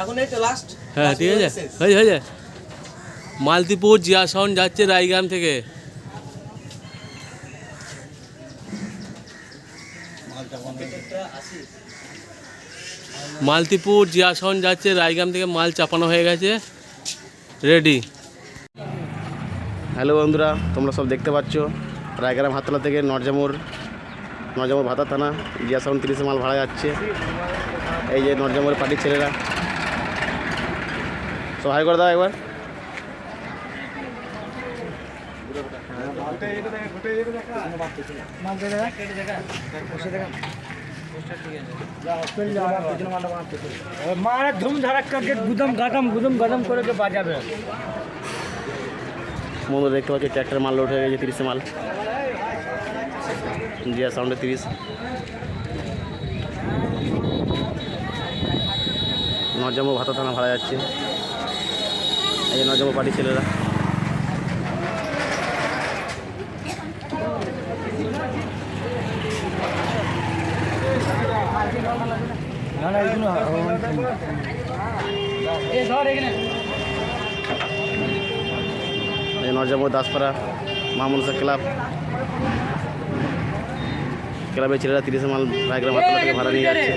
এখন এই তো লাস্ট হ্যাঁ ঠিক আছে। হয়ে হয়ে যায় মালতীপুর জিয়াসন যাচ্ছে রায়গ্রাম থেকে। মালতীপুর জিয়াসন যাচ্ছে রায়গ্রাম থেকে মাল চাপানো হয়ে গেছে। রেডি হ্যালো বন্ধুরা তোমরা সব দেখতে পাচ্ছ। রায়গ্রাম হাততলা থেকে নরজামুর নরজামুর ভাতা থানা জিয়া সাউন্ড তিরিশে মাল ভাড়া যাচ্ছে। এই যে নরজামুর পার্টির ছেলেরা। তো হাই করে দাও একবার। মারা ধুম ধারাক্কাকে গুদম গাদম গুদম গাদম করে বাজাবে। বন্ধু দেখতে পাচ্ছি ট্র্যাক্টর মাল উঠে গেছে তিরিশে মাল। জিয়া সাউন্ডে তিরিশ। নজামো ভাতা থানা ভাড়া যাচ্ছে। এই যে নরজামুর পার্টির ছেলেরা। না না এগুলো এ এই নরজামুর দাসপাড়া মামুনসা ক্লাব। ক্লাবের ছেলেরা তিরিশে মাল রায়গ্রাম ভাড়া নিয়ে যাচ্ছে।